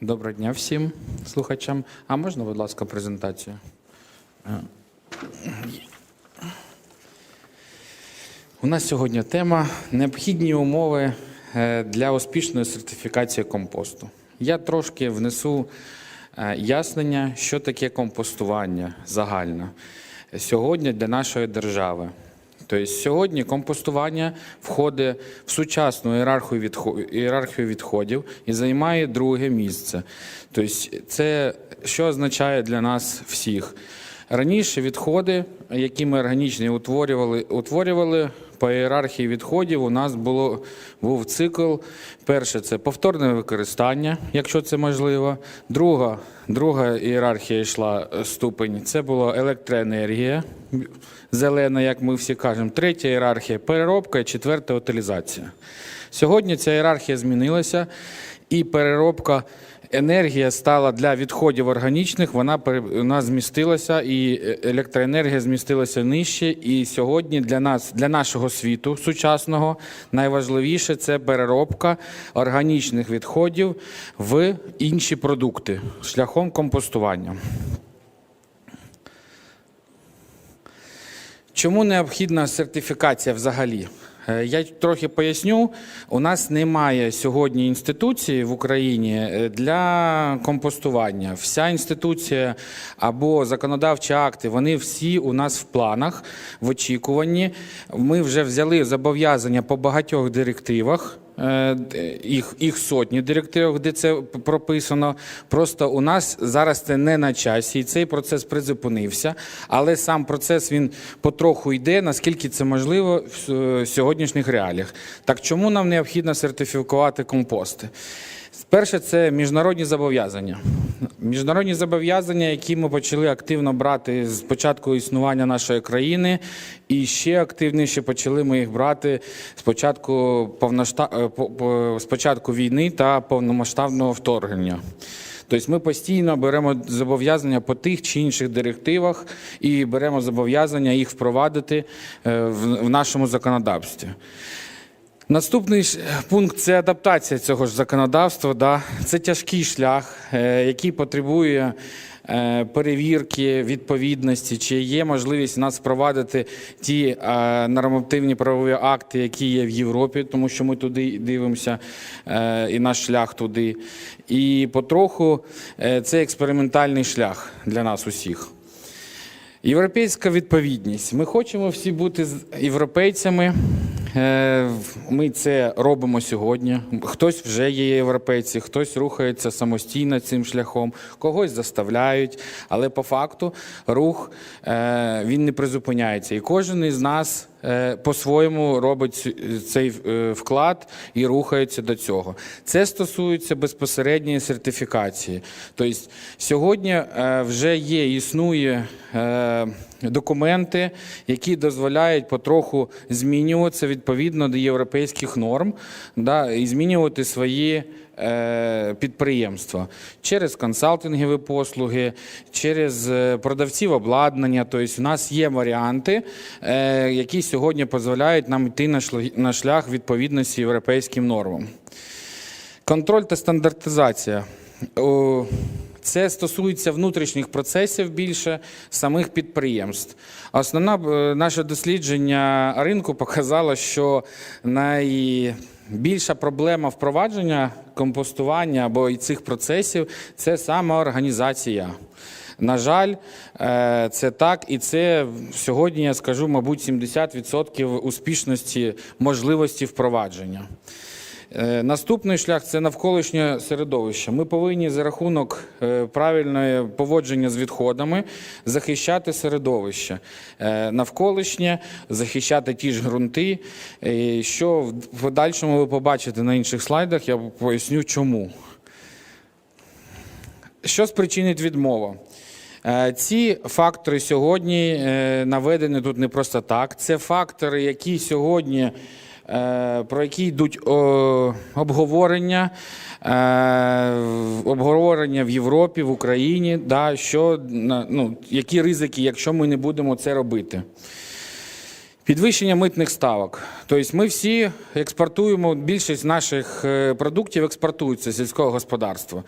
Доброго дня всім слухачам. А можна, будь ласка, презентацію? Е, У нас сьогодні тема необхідні умови е, для успішної сертифікації компосту. Я трошки внесу е, яснення, що таке компостування загально сьогодні для нашої держави. Тобто сьогодні компостування входить в сучасну ієрархію ієрархію відходів і займає друге місце. Тобто це що означає для нас всіх? Раніше відходи, які ми органічні утворювали, утворювали по ієрархії відходів, у нас було, був цикл. Перше це повторне використання, якщо це можливо. Друга, друга ієрархія йшла е, ступень. Це була електроенергія, зелена, як ми всі кажемо. Третя ієрархія переробка і четверта утилізація. Сьогодні ця ієрархія змінилася, і переробка енергія стала для відходів органічних, вона нас змістилася, і е, електроенергія змістилася нижче. І сьогодні для нас, для нашого світу сучасного, найважливіше це переробка органічних відходів в інші продукти шляхом компостування. Чому необхідна сертифікація взагалі? Е, Я трохи поясню. У нас немає сьогодні інституції в Україні е, для компостування. Вся інституція або законодавчі акти, вони всі у нас в планах, в очікуванні. Ми вже взяли зобов'язання по багатьох директивах. Е, Їх, їх сотні директивах, де це прописано. Просто у нас зараз це не на часі, і цей процес призупинився. Але сам процес він потроху йде, наскільки це можливо в сьогоднішніх реаліях. Так чому нам необхідно сертифікувати компости? Перше, це міжнародні зобов'язання. Міжнародні зобов'язання, які ми почали активно брати з початку існування нашої країни, і ще активніше почали ми їх брати з початку, повношта... е, з початку війни та повномасштабного вторгнення. Тобто ми постійно беремо зобов'язання по тих чи інших директивах і беремо зобов'язання їх впровадити е, в нашому законодавстві. Наступний пункт це адаптація цього ж законодавства. Да. Це тяжкий шлях, е, який потребує е, перевірки відповідності, чи є можливість у нас впровадити ті е, нормативні правові акти, які є в Європі, тому що ми туди дивимося, і наш шлях туди. І потроху це експериментальний шлях для нас усіх. Європейська відповідність. Ми хочемо всі бути європейцями. Е, Ми це робимо сьогодні. Хтось вже є європейці, хтось рухається самостійно цим шляхом, когось заставляють. Але по факту рух е, він не призупиняється. І кожен із нас е, по-своєму робить цей вклад і рухається до цього. Це стосується безпосередньої сертифікації. Тобто сьогодні вже є, існує документи, які дозволяють потроху змінюватися відповідно до європейських норм да, і змінювати свої е, підприємства через консалтингові послуги, через е, продавців обладнання. Тобто, у нас є варіанти, е, які сьогодні дозволяють нам йти на шлях відповідності європейським нормам. Контроль та стандартизація. Це стосується внутрішніх процесів більше самих підприємств. Основне е, наше дослідження ринку показало, що найбільша проблема впровадження компостування або і цих процесів це саме організація. На жаль, е, це так, і це сьогодні я скажу, мабуть, 70% успішності можливості впровадження. Е, Наступний шлях це навколишнє середовище. Ми повинні за рахунок е, правильного поводження з відходами захищати середовище Е, навколишнє, захищати ті ж ґрунти. Що в подальшому ви побачите на інших слайдах, я поясню чому. Що спричинить відмову? Е, Ці фактори сьогодні наведені тут не просто так. Це фактори, які сьогодні, про які йдуть обговорення, е, обговорення в Європі, в Україні, да, що, ну, які ризики, якщо ми не будемо це робити. Підвищення митних ставок. Тобто ми всі експортуємо, більшість наших е, продуктів експортується сільського господарства.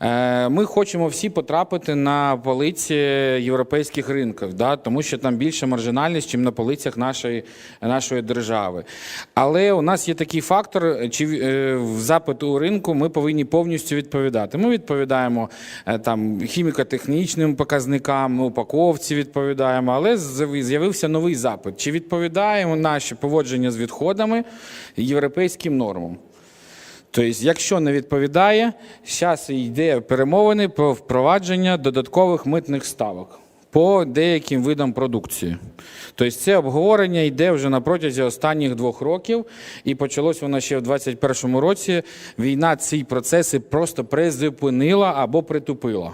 Е, Ми хочемо всі потрапити на полиці європейських ринків, да, тому що там більше маржинальність, ніж на полицях нашої, нашої держави. Але у нас є такий фактор, чи е, в запиту ринку ми повинні повністю відповідати. Ми відповідаємо е, там хіміко-технічним показникам, упаковці відповідаємо, але з'явився новий запит. Чи відповідаємо наші поводження з відходами європейським нормам? Тобто, якщо не відповідає, зараз йде перемовини про впровадження додаткових митних ставок по деяким видам продукції. Тобто це обговорення йде вже на протязі останніх двох років, і почалось воно ще в 2021 році. Війна ці процеси просто призупинила або притупила.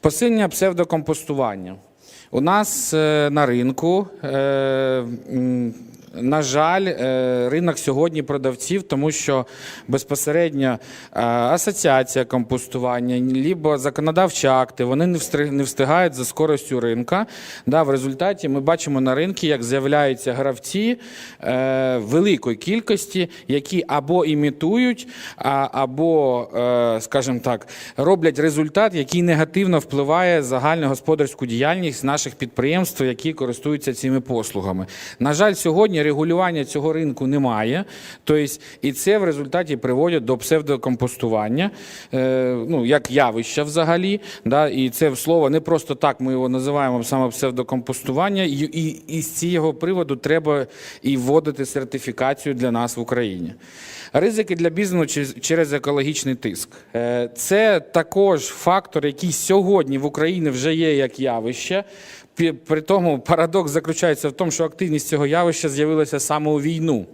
Посилення псевдокомпостування. У нас е, на ринку, е, на жаль, е, ринок сьогодні продавців, тому що безпосередньо е, асоціація компостування, либо законодавчі акти, вони не встигають за скоростю ринка. Да, в результаті ми бачимо на ринку, як з'являються гравці е, великої кількості, які або імітують, або, скажімо так, роблять результат, який негативно впливає загальногосподарську діяльність наших підприємств, які користуються цими послугами. На жаль, сьогодні регулювання цього ринку немає. Тобто, і це в результаті приводить до псевдокомпостування, е, ну, як явище взагалі. Да, і це слово не просто так ми його називаємо саме псевдокомпостування. І, і, і з цього приводу треба і вводити сертифікацію для нас в Україні. Ризики для бізнесу через екологічний тиск. Е, Це також фактор, який сьогодні в Україні вже є як явище. При тому парадокс заключається в тому, що активність цього явища з'явилася саме у війну.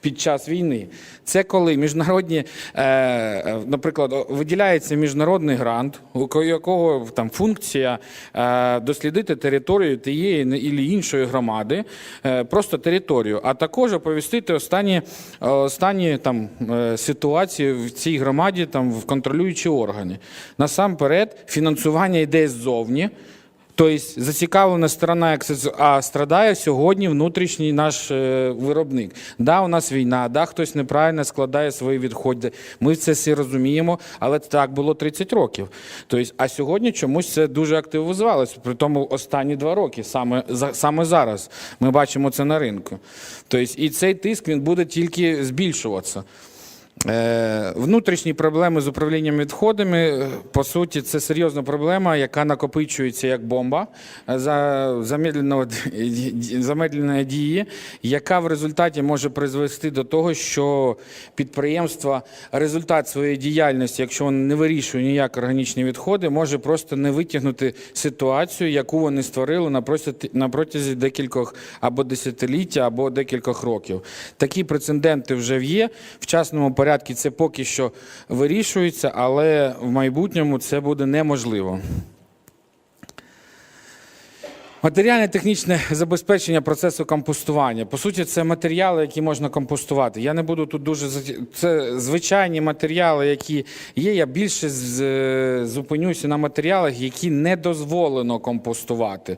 Під час війни це коли міжнародні, е, е, наприклад, виділяється міжнародний грант, у якого там функція е, дослідити територію тієї і іншої громади, просто територію, а також оповістити останні, останні там ситуації в цій громаді, там в контролюючі органи. Насамперед, фінансування йде ззовні. Тобто зацікавлена сторона, як а страдає сьогодні внутрішній наш е, виробник. Да, у нас війна, да, хтось неправильно складає свої відходи. Ми це всі розуміємо, але так було 30 років. Тобто, а сьогодні чомусь це дуже активізувалося. При тому останні два роки, саме, саме зараз ми бачимо це на ринку. Тобто, і цей тиск він буде тільки збільшуватися. Е, Внутрішні проблеми з управлінням відходами, е, по суті, це серйозна проблема, яка накопичується як бомба е, за замедленої дії, яка в результаті може призвести до того, що підприємство результат своєї діяльності, якщо він не вирішує ніяк органічні відходи, може просто не витягнути ситуацію, яку вони створили на протязі декількох або десятиліття, або декількох років. Такі прецеденти вже є. В частному порядку це поки що вирішується, але в майбутньому це буде неможливо. Матеріальне технічне забезпечення процесу компостування. По суті, це матеріали, які можна компостувати. Я не буду тут дуже це звичайні матеріали, які є. Я більше зупинюся на матеріалах, які не дозволено компостувати.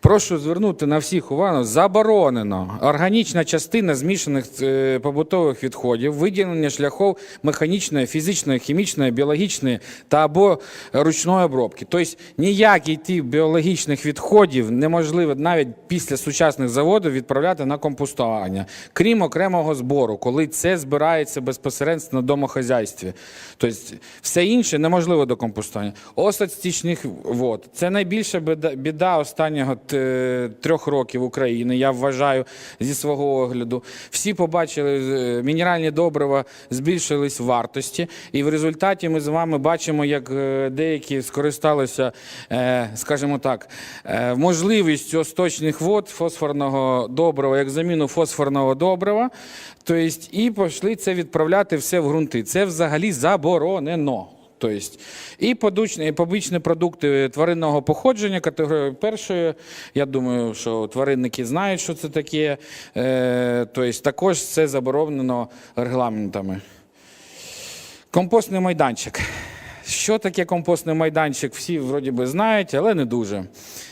Прошу звернути на всіх увагу. Заборонено органічна частина змішаних е, побутових відходів, виділення шляхов механічної, фізичної, хімічної, біологічної та або ручної обробки. Тобто ніякий тип біологічних відходів неможливо навіть після сучасних заводів відправляти на компостування, крім окремого збору, коли це збирається безпосередньо на домохозяйстві. Тобто все інше неможливо до компостування. Осад стічних вод це найбільша біда, біда останнього трьох років України. Я вважаю зі свого огляду. Всі побачили, е, мінеральні добрива збільшились в вартості, і в результаті ми з вами бачимо, як е, деякі скористалися, е, скажімо так, е, можливістю осточних вод фосфорного добрива як заміну фосфорного добрива. Тобто, і пішли це відправляти все в ґрунти. Це взагалі заборонено. Тобто, і подучні, і побічні продукти тваринного походження категорії першої. Я думаю, що тваринники знають, що це таке. Е, тобто, також це заборонено регламентами. Компостний майданчик. Що таке компостний майданчик? Всі вроді би знають, але не дуже,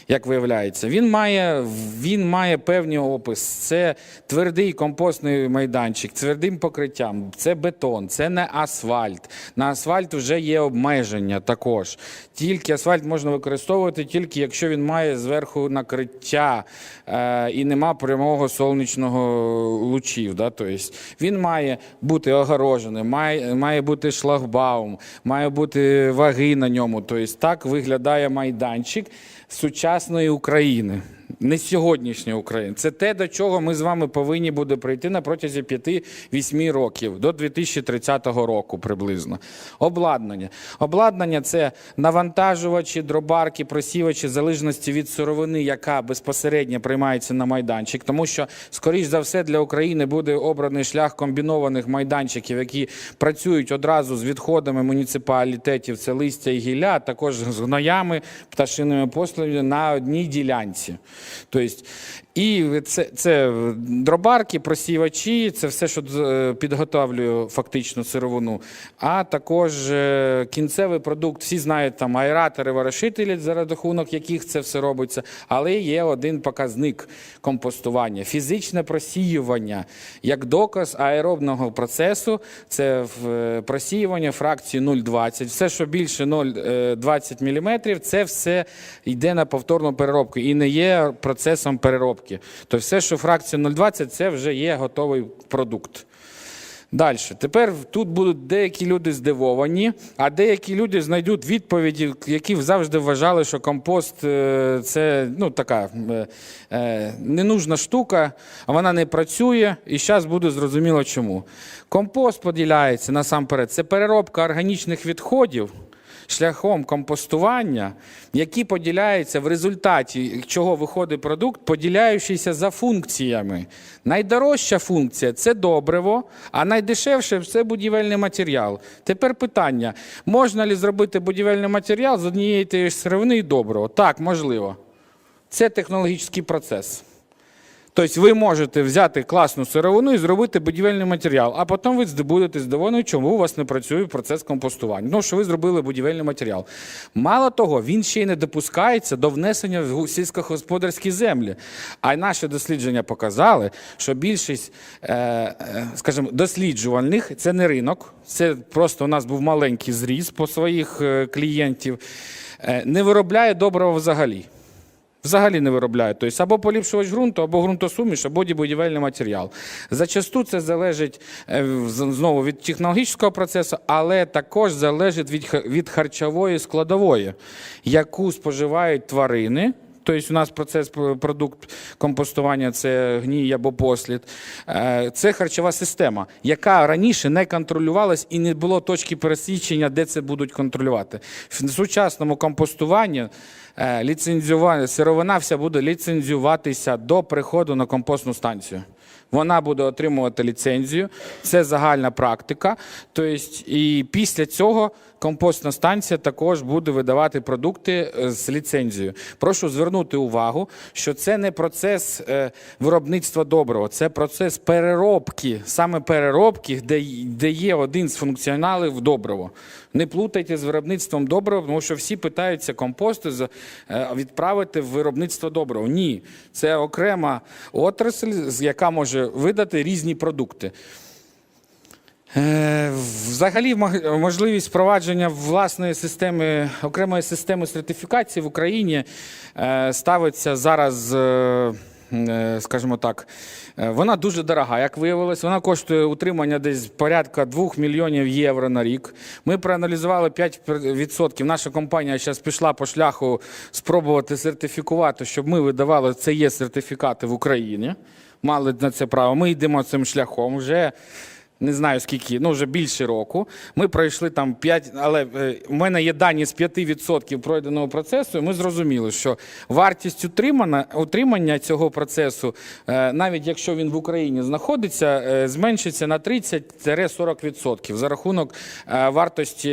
як виявляється. Він має, він має певний опис. Це твердий компостний майданчик, твердим покриттям, це бетон, це не асфальт. На асфальт вже є обмеження також. Тільки асфальт можна використовувати тільки якщо він має зверху накриття е, і нема прямого сонячного лучів. Да? Тобто він має бути огорожений, має, має бути шлагбаум, має бути ваги на ньому. Тобто так виглядає майданчик сучасної України. Не сьогоднішньої України. Це те, до чого ми з вами повинні буде прийти на протязі 5-8 років, до 2030 року приблизно. Обладнання. Обладнання це навантажувачі, дробарки, просівачі, залежності від сировини, яка безпосередньо приймається на майданчик. Тому що, скоріш за все, для України буде обраний шлях комбінованих майданчиків, які працюють одразу з відходами муніципалітетів, це листя і гілля, а також з гноями, пташиними послугами на одній ділянці. Тобто, і це, це дробарки, просівачі, це все, що е, підготовлює фактично сировину. А також е, кінцевий продукт. Всі знають там аератори, ворошителі, за рахунок яких це все робиться. Але є один показник компостування фізичне просіювання як доказ аеробного процесу. Це е, просіювання фракції 0,20. Все, що більше 0,20 мм, це все йде на повторну переробку і не є процесом переробки. Тобто все, що фракція 0,20, це вже є готовий продукт. Далі. Тепер тут будуть деякі люди здивовані, а деякі люди знайдуть відповіді, які завжди вважали, що компост е, це ну, така е, е, ненужна штука, вона не працює. І зараз буде зрозуміло чому. Компост поділяється насамперед. Це переробка органічних відходів шляхом компостування, які поділяються в результаті, чого виходить продукт, поділяючися за функціями. Найдорожча функція це добриво, а найдешевше це будівельний матеріал. Тепер питання: можна ли зробити будівельний матеріал з однієї тієї сировини і доброго? Так, можливо. Це технологічний процес. Тобто ви можете взяти класну сировину і зробити будівельний матеріал, а потім ви зд- будете здивовані, чому у вас не працює процес компостування. Ну, що ви зробили будівельний матеріал. Мало того, він ще й не допускається до внесення в сільськогосподарські землі. А наші дослідження показали, що більшість, е, е, скажімо, досліджувальних це не ринок, це просто у нас був маленький зріз по своїх е, клієнтів, не виробляє доброго взагалі. Взагалі не виробляють. Тобто або поліпшувач ґрунту, або ґрунтосуміш, або будівельний матеріал. Зачасту це залежить е, знову від технологічного процесу, але також залежить від харчової складової, яку споживають тварини. Тобто у нас процес продукт компостування це гній або послід. Е, Це харчова система, яка раніше не контролювалась і не було точки пересічення, де це будуть контролювати. В сучасному компостуванні е, ліцензування, сировина вся буде ліцензуватися до приходу на компостну станцію. Вона буде отримувати ліцензію, це загальна практика. Тобто, і після цього компостна станція також буде видавати продукти е, з ліцензією. Прошу звернути увагу, що це не процес е, виробництва доброго, це процес переробки, саме переробки, де, є один з функціоналів доброго. Не плутайте з виробництвом доброго, тому що всі питаються компости е, відправити в виробництво доброго. Ні, це окрема отрасль, яка може видати різні продукти. Е, Взагалі, можливість впровадження власної системи, окремої системи сертифікації в Україні е, ставиться зараз, е, скажімо так, вона дуже дорога. Як виявилось, вона коштує утримання десь порядка 2 мільйонів євро на рік. Ми проаналізували 5%. Наша компанія зараз пішла по шляху спробувати сертифікувати, щоб ми видавали це є сертифікати в Україні. Мали на це право. Ми йдемо цим шляхом вже не знаю скільки, ну вже більше року. Ми пройшли там 5, але е, в мене є дані з 5% пройденого процесу. і Ми зрозуміли, що вартість утримання, утримання цього процесу, е, навіть якщо він в Україні знаходиться, е, зменшиться на 30-40% за рахунок вартості,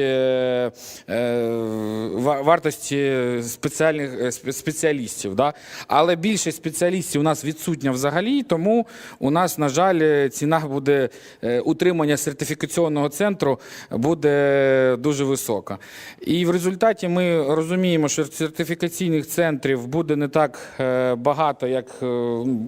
ва- вартості спеціальних спеціалістів. Да? Але більшість спеціалістів у нас відсутня взагалі, тому у нас, на жаль, ціна буде е, утримання сертифікаційного центру буде дуже висока. І в результаті ми розуміємо, що сертифікаційних центрів буде не так е, багато, як, е,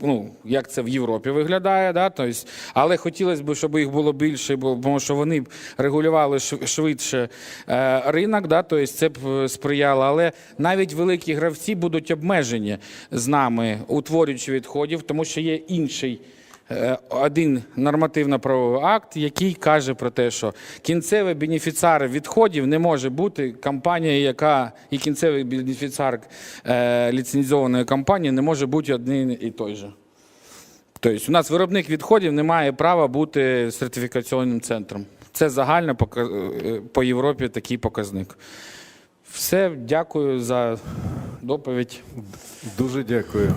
ну, як це в Європі виглядає. Да? Тобто, але хотілося б, щоб їх було більше, бо- тому що вони б регулювали швидше е, ринок, да? тобто це б сприяло. Але навіть великі гравці будуть обмежені з нами, утворюючи відходів, тому що є інший. Е, один нормативно-правовий акт, який каже про те, що кінцевий бенефіціар відходів не може бути компанія, яка і кінцевий бенефіціар е, ліцензованої компанії не може бути один і той же. Тобто, у нас виробник відходів не має права бути сертифікаційним центром. Це загально е, по Європі такий показник. Все, дякую за доповідь. Дуже дякую.